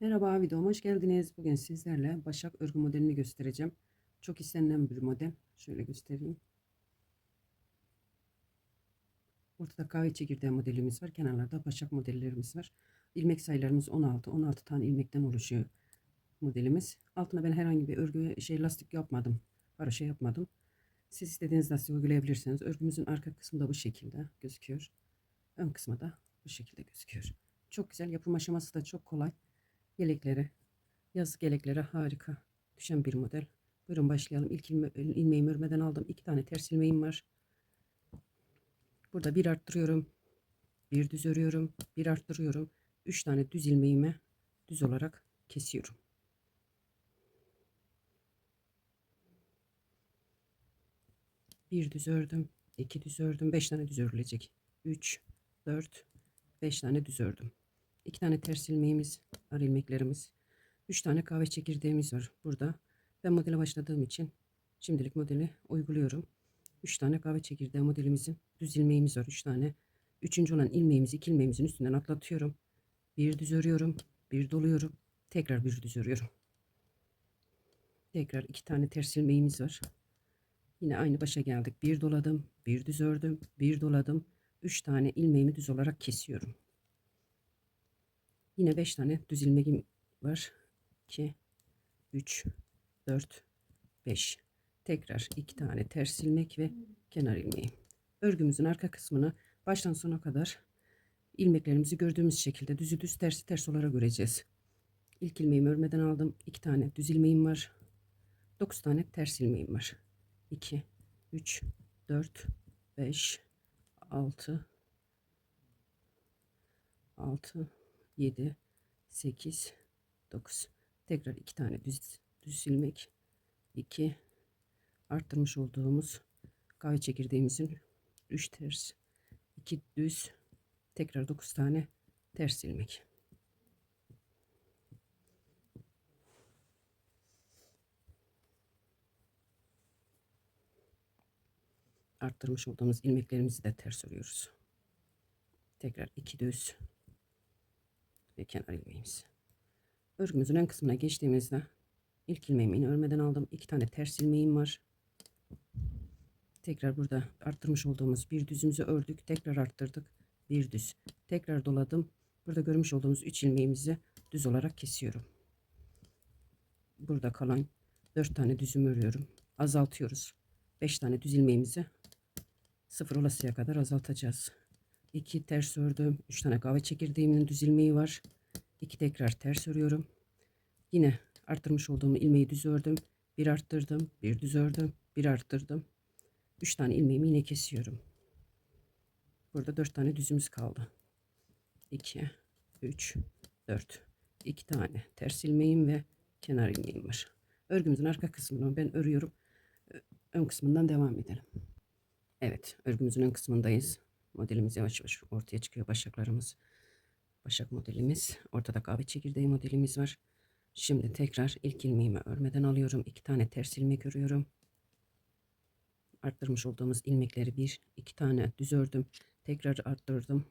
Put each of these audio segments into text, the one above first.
Merhaba videoma hoş geldiniz. Bugün sizlerle başak örgü modelini göstereceğim. Çok istenilen bir model. Şöyle göstereyim. Ortada kahve çekirdeği modelimiz var. Kenarlarda başak modellerimiz var. İlmek sayılarımız 16. 16 tane ilmekten oluşuyor modelimiz. Altına ben herhangi bir örgü şey lastik yapmadım. Haroşa yapmadım. Siz istediğiniz lastiği uygulayabilirsiniz. Örgümüzün arka kısmı da bu şekilde gözüküyor. Ön kısmı da bu şekilde gözüküyor. Çok güzel. Yapım aşaması da çok kolay yelekleri, yaz gelekleri harika düşen bir model. Buyurun başlayalım. İlk ilme, ilmeğimi örmeden aldım. İki tane ters ilmeğim var. Burada bir arttırıyorum. Bir düz örüyorum. Bir arttırıyorum. Üç tane düz ilmeğimi düz olarak kesiyorum. Bir düz ördüm. iki düz ördüm. Beş tane düz örülecek. Üç, dört, beş tane düz ördüm. İki tane ters ilmeğimiz, ar ilmeklerimiz. Üç tane kahve çekirdeğimiz var burada. Ben modele başladığım için şimdilik modeli uyguluyorum. Üç tane kahve çekirdeği modelimizin düz ilmeğimiz var. Üç tane. Üçüncü olan ilmeğimizi iki ilmeğimizin üstünden atlatıyorum. Bir düz örüyorum. Bir doluyorum. Tekrar bir düz örüyorum. Tekrar iki tane ters ilmeğimiz var. Yine aynı başa geldik. Bir doladım. Bir düz ördüm. Bir doladım. Üç tane ilmeğimi düz olarak kesiyorum. Yine 5 tane düz ilmeğim var. 2 3 4 5 tekrar 2 tane ters ilmek ve kenar ilmeği. Örgümüzün arka kısmını baştan sona kadar ilmeklerimizi gördüğümüz şekilde düzü düz tersi ters olarak öreceğiz. İlk ilmeğimi örmeden aldım. 2 tane düz ilmeğim var. 9 tane ters ilmeğim var. 2 3 4 5 6 6 7 8 9 tekrar iki tane düz düz ilmek 2 arttırmış olduğumuz kahve çekirdeğimizin 3 ters. 2 düz. Tekrar 9 tane ters ilmek arttırmış olduğumuz ilmeklerimizi de ters örüyoruz. Tekrar 2 düz ve kenar ilmeğimiz. Örgümüzün ön kısmına geçtiğimizde ilk ilmeğimi örmeden aldım. iki tane ters ilmeğim var. Tekrar burada arttırmış olduğumuz bir düzümüzü ördük. Tekrar arttırdık. Bir düz. Tekrar doladım. Burada görmüş olduğumuz üç ilmeğimizi düz olarak kesiyorum. Burada kalan dört tane düzümü örüyorum. Azaltıyoruz. Beş tane düz ilmeğimizi sıfır olasıya kadar azaltacağız. 2 ters ördüm. 3 tane kahve çekirdeğimin düz ilmeği var. 2 tekrar ters örüyorum. Yine arttırmış olduğum ilmeği düz ördüm. Bir arttırdım, bir düz ördüm, bir arttırdım. 3 tane ilmeğimi yine kesiyorum. Burada 4 tane düzümüz kaldı. 2 3 4 2 tane ters ilmeğim ve kenar ilmeğim var. Örgümüzün arka kısmını ben örüyorum. Ön kısmından devam edelim. Evet, örgümüzün ön kısmındayız. Modelimiz yavaş yavaş ortaya çıkıyor başaklarımız. Başak modelimiz. Ortada kahve çekirdeği modelimiz var. Şimdi tekrar ilk ilmeğimi örmeden alıyorum. iki tane ters ilmek örüyorum. Arttırmış olduğumuz ilmekleri bir, iki tane düz ördüm. Tekrar arttırdım.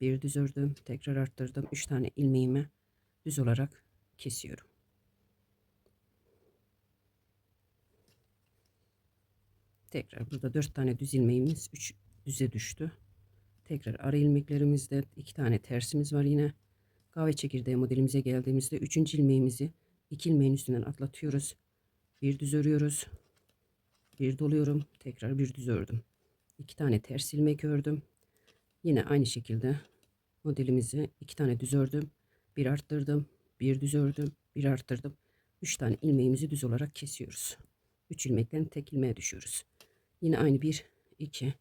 Bir düz ördüm. Tekrar arttırdım. Üç tane ilmeğimi düz olarak kesiyorum. Tekrar burada dört tane düz ilmeğimiz üç düze düştü. Tekrar ara ilmeklerimizde iki tane tersimiz var yine. Kahve çekirdeği modelimize geldiğimizde üçüncü ilmeğimizi iki ilmeğin üstünden atlatıyoruz. Bir düz örüyoruz. Bir doluyorum. Tekrar bir düz ördüm. İki tane ters ilmek ördüm. Yine aynı şekilde modelimizi iki tane düz ördüm. Bir arttırdım. Bir düz ördüm. Bir arttırdım. Üç tane ilmeğimizi düz olarak kesiyoruz. Üç ilmekten tek ilmeğe düşüyoruz. Yine aynı bir, iki,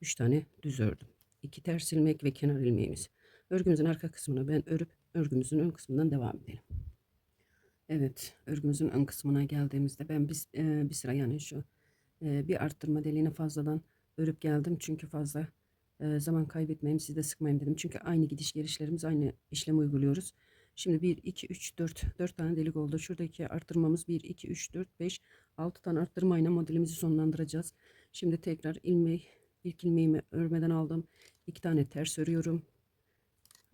üç tane düz ördüm. 2 ters ilmek ve kenar ilmeğimiz. Örgümüzün arka kısmını ben örüp örgümüzün ön kısmından devam edelim. Evet, örgümüzün ön kısmına geldiğimizde ben bir, e, bir sıra yani şu e, bir arttırma deliğini fazladan örüp geldim. Çünkü fazla e, zaman kaybetmeyeyim, sizi de sıkmayayım dedim. Çünkü aynı gidiş gelişlerimiz aynı işlemi uyguluyoruz. Şimdi 1, 2, 3, 4, 4 tane delik oldu. Şuradaki arttırmamız 1, 2, 3, 4, 5, 6 tane arttırmayla modelimizi sonlandıracağız. Şimdi tekrar ilmeği, ilk ilmeğimi örmeden aldım. 2 tane ters örüyorum.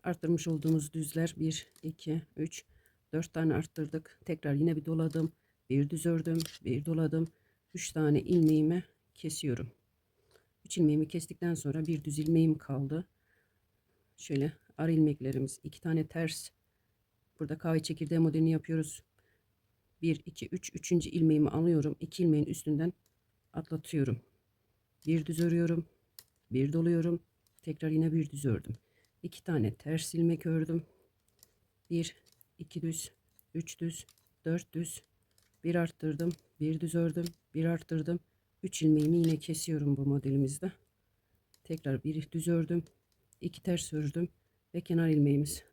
Arttırmış olduğumuz düzler 1, 2, 3, 4 tane arttırdık. Tekrar yine bir doladım. Bir düz ördüm. Bir doladım. 3 tane ilmeğimi kesiyorum. 3 ilmeğimi kestikten sonra bir düz ilmeğim kaldı. Şöyle ara ilmeklerimiz iki tane ters. Burada kahve çekirdeği modelini yapıyoruz. 1 2 3 3. ilmeğimi alıyorum. 2 ilmeğin üstünden atlatıyorum. Bir düz örüyorum. Bir doluyorum. Tekrar yine bir düz ördüm. 2 tane ters ilmek ördüm. 1 2 düz, 3 düz, 4 düz, bir arttırdım, bir düz ördüm, bir arttırdım. 3 ilmeğimi yine kesiyorum bu modelimizde. Tekrar bir düz ördüm, iki ters ördüm ve kenar ilmeğimiz.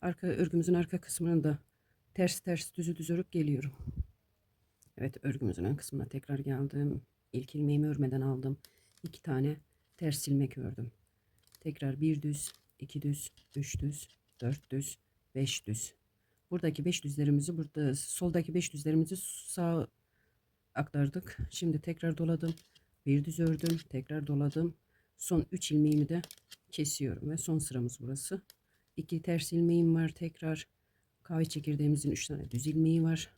Arka örgümüzün arka kısmını da ters ters düzü düz örüp geliyorum. Evet örgümüzün ön kısmına tekrar geldim. İlk ilmeğimi örmeden aldım. iki tane ters ilmek ördüm. Tekrar bir düz, iki düz, üç düz, dört düz, beş düz. Buradaki beş düzlerimizi burada soldaki beş düzlerimizi sağ aktardık. Şimdi tekrar doladım. Bir düz ördüm. Tekrar doladım. Son 3 ilmeğimi de kesiyorum ve son sıramız burası. 2 ters ilmeğim var tekrar. Kahve çekirdeğimizin 3 tane düz ilmeği var.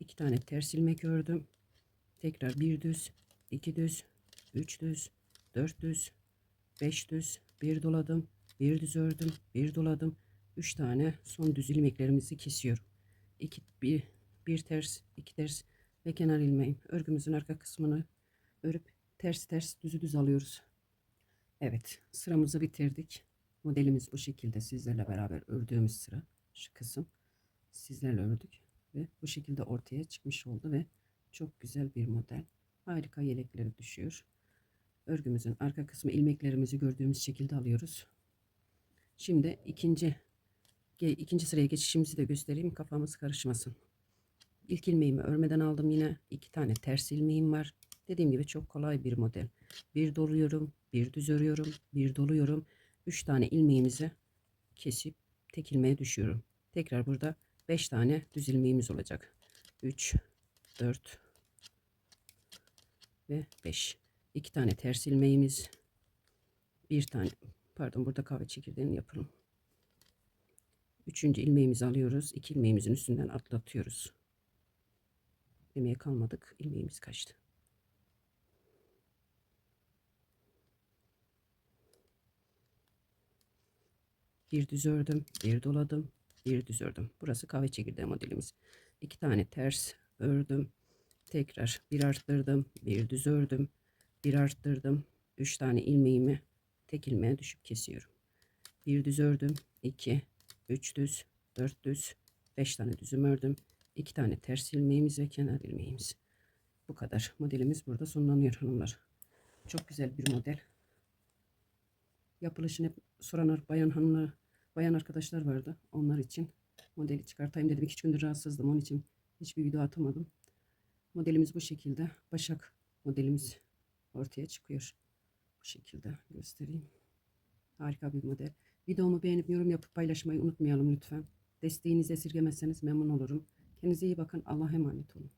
2 tane ters ilmek ördüm. Tekrar bir düz, iki düz, üç düz, dört düz, beş düz, bir doladım, bir düz ördüm, bir doladım. 3 tane son düz ilmeklerimizi kesiyorum. 2 bir, bir ters, iki ters ve kenar ilmeğim. Örgümüzün arka kısmını örüp ters ters düzü düz alıyoruz. Evet, sıramızı bitirdik. Modelimiz bu şekilde sizlerle beraber ördüğümüz sıra şu kısım sizlerle ördük ve bu şekilde ortaya çıkmış oldu ve çok güzel bir model. Harika yelekleri düşüyor. Örgümüzün arka kısmı ilmeklerimizi gördüğümüz şekilde alıyoruz. Şimdi ikinci ikinci sıraya geçişimizi de göstereyim kafamız karışmasın. İlk ilmeğimi örmeden aldım yine. iki tane ters ilmeğim var. Dediğim gibi çok kolay bir model. Bir doluyorum, bir düz örüyorum, bir doluyorum. Üç tane ilmeğimizi kesip tek ilmeğe düşüyorum. Tekrar burada beş tane düz ilmeğimiz olacak. 3, 4 ve 5. İki tane ters ilmeğimiz. Bir tane pardon burada kahve çekirdeğini yapalım. Üçüncü ilmeğimizi alıyoruz. İki ilmeğimizin üstünden atlatıyoruz. Ilmeğe kalmadık. ilmeğimiz kaçtı. Bir düz ördüm. Bir doladım. Bir düz ördüm. Burası kahve çekirdeği modelimiz. İki tane ters ördüm. Tekrar bir arttırdım. Bir düz ördüm. Bir arttırdım. Üç tane ilmeğimi tek ilmeğe düşüp kesiyorum. Bir düz ördüm. 2 3 düz, 4 düz, 5 tane düzüm ördüm. 2 tane ters ilmeğimiz ve kenar ilmeğimiz. Bu kadar. Modelimiz burada sonlanıyor hanımlar. Çok güzel bir model. Yapılışını hep soran bayan hanımlar, bayan arkadaşlar vardı. Onlar için modeli çıkartayım dedim. İki gündür rahatsızdım. Onun için hiçbir video atamadım. Modelimiz bu şekilde. Başak modelimiz ortaya çıkıyor. Bu şekilde göstereyim. Harika bir model. Videomu beğenip yorum yapıp paylaşmayı unutmayalım lütfen. Desteğinizi esirgemezseniz memnun olurum. Kendinize iyi bakın. Allah'a emanet olun.